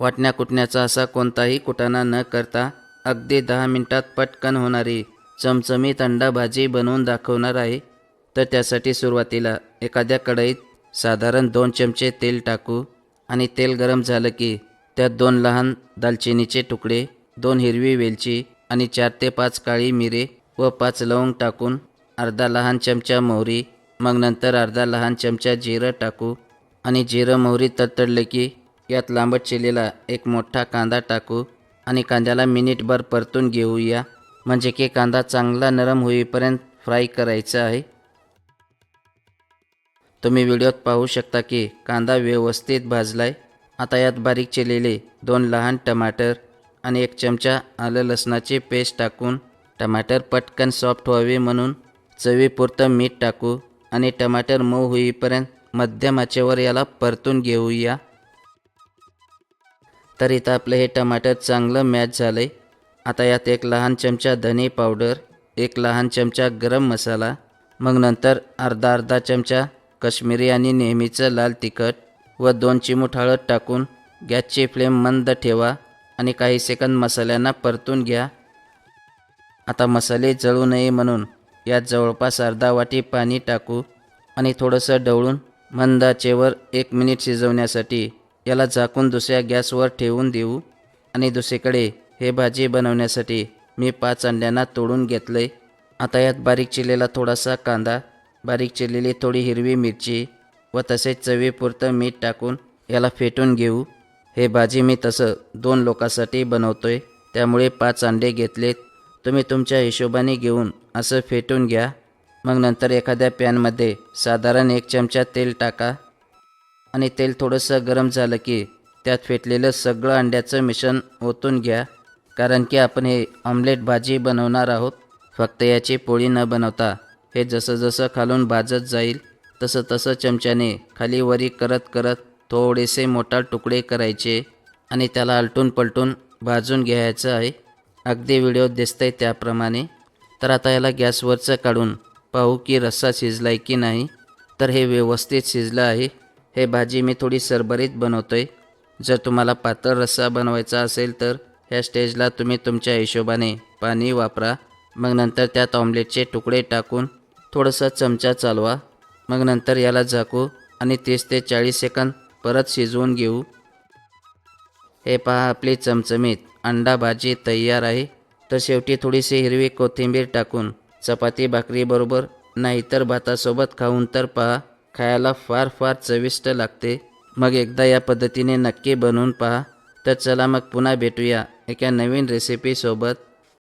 वाटण्या कुटण्याचा असा कोणताही कुटाणा न करता अगदी दहा मिनिटात पटकन होणारी चमचमीत अंडा भाजी बनवून दाखवणार आहे. तर त्यासाठी सुरुवातीला एखाद्या कढईत साधारण दोन चमचे तेल टाकू आणि तेल गरम झालं की त्यात दोन लहान दालचिनीचे तुकडे दोन हिरवी वेलची आणि चार ते पाच काळी मिरे व पाच लवंग टाकून अर्धा लहान चमचा मोहरी मग नंतर अर्धा लहान चमचा जिरं टाकू आणि जिरं मोहरी तडतडले की यात लांबट चिरलेला एक मोठा कांदा टाकू आणि कांद्याला मिनिटभर परतून घेऊया म्हणजे की कांदा चांगला नरम होईपर्यंत फ्राय करायचा आहे. तुम्ही व्हिडिओत पाहू शकता की कांदा व्यवस्थित भाजलाय. आता यात बारीक चिरलेले दोन लहान टमाटर आणि एक चमचा आलं लसणाची पेस्ट टाकून टमाटर पटकन सॉफ्ट व्हावे म्हणून चवीपुरतं मीठ टाकू आणि टमाटर मऊ होईपर्यंत मध्यम आचेवर याला परतून घेऊया तर इथं आपलं हे टमाटर चांगलं मॅच झालं आहे आता यात एक लहान चमचा धने पावडर एक लहान चमचा गरम मसाला मग नंतर अर्धा अर्धा चमचा कश्मीरी आणि नेहमीचं लाल तिखट व दोन चिमूट हळद टाकून गॅसची फ्लेम मंद ठेवा आणि काही सेकंद मसाल्यांना परतून घ्या. आता मसाले जळू नये म्हणून यात जवळपास अर्धा वाटी पाणी टाकू आणि थोडंसं ढवळून मंदाचेवर एक मिनिट शिजवण्यासाठी याला झाकून दुसऱ्या गॅसवर ठेवून देऊ. आणि दुसरीकडे हे भाजी बनवण्यासाठी मी पाच अंड्यांना तोडून घेतलं आहे आता यात बारीक चिरलेला थोडासा कांदा बारीक चिरलेली थोडी हिरवी मिरची व तसेच चवीपुरतं मीठ टाकून याला फेटून घेऊ. हे भाजी मी तसं दोन लोकांसाठी बनवतोय. त्यामुळे पाच अंडे घेतलेत. तुम्ही तुमच्या हिशोबाने घेऊन असं फेटून घ्या. मग नंतर एखाद्या पॅनमध्ये साधारण एक चमचा तेल टाका. आणि तेल थोडंसं गरम झालं की त्यात फेटलेलं सगळं अंड्याचं मिश्रण ओतून घ्या. कारण की आपण हे ऑमलेट भाजी बनवणार आहोत. फक्त याची पोळी न बनवता. हे जसं जसं खालून भाजत जाईल तसं तसं चमच्याने खाली वरी करत करत थोडेसे मोठा तुकडे करायचे आणि त्याला आलटून पलटून भाजून घ्यायचं आहे. अगदी व्हिडिओ दिसतंय त्याप्रमाणे. तर आता याला गॅसवरचं काढून पाहू की रस्सा शिजलाय की नाही. तर हे व्यवस्थित शिजलं आहे. हे भाजी मी थोडी सरभरीत आहे जर तुम्हाला पातळ रस्सा बनवायचा असेल तर ह्या स्टेजला तुम्ही तुमच्या हिशोबाने पाणी वापरा. मग नंतर त्यात ऑमलेटचे तुकडे टाकून थोडंसं चमचा चालवा. मग नंतर याला झाकू आणि तीस ते चाळीस सेकंद परत शिजवून घेऊ. हे पहा आपली चमचमीत अंडा भाजी तयार आहे. तर शेवटी थोडीशी हिरवी कोथिंबीर टाकून चपाती भाकरीबरोबर नाहीतर भातासोबत खाऊन तर पहा. खायला फार फार चविष्ट लागते. मग एकदा या पद्धतीने नक्की बनवून पहा. तर चला मग पुन्हा भेटूया एका नवीन रेसिपीसोबत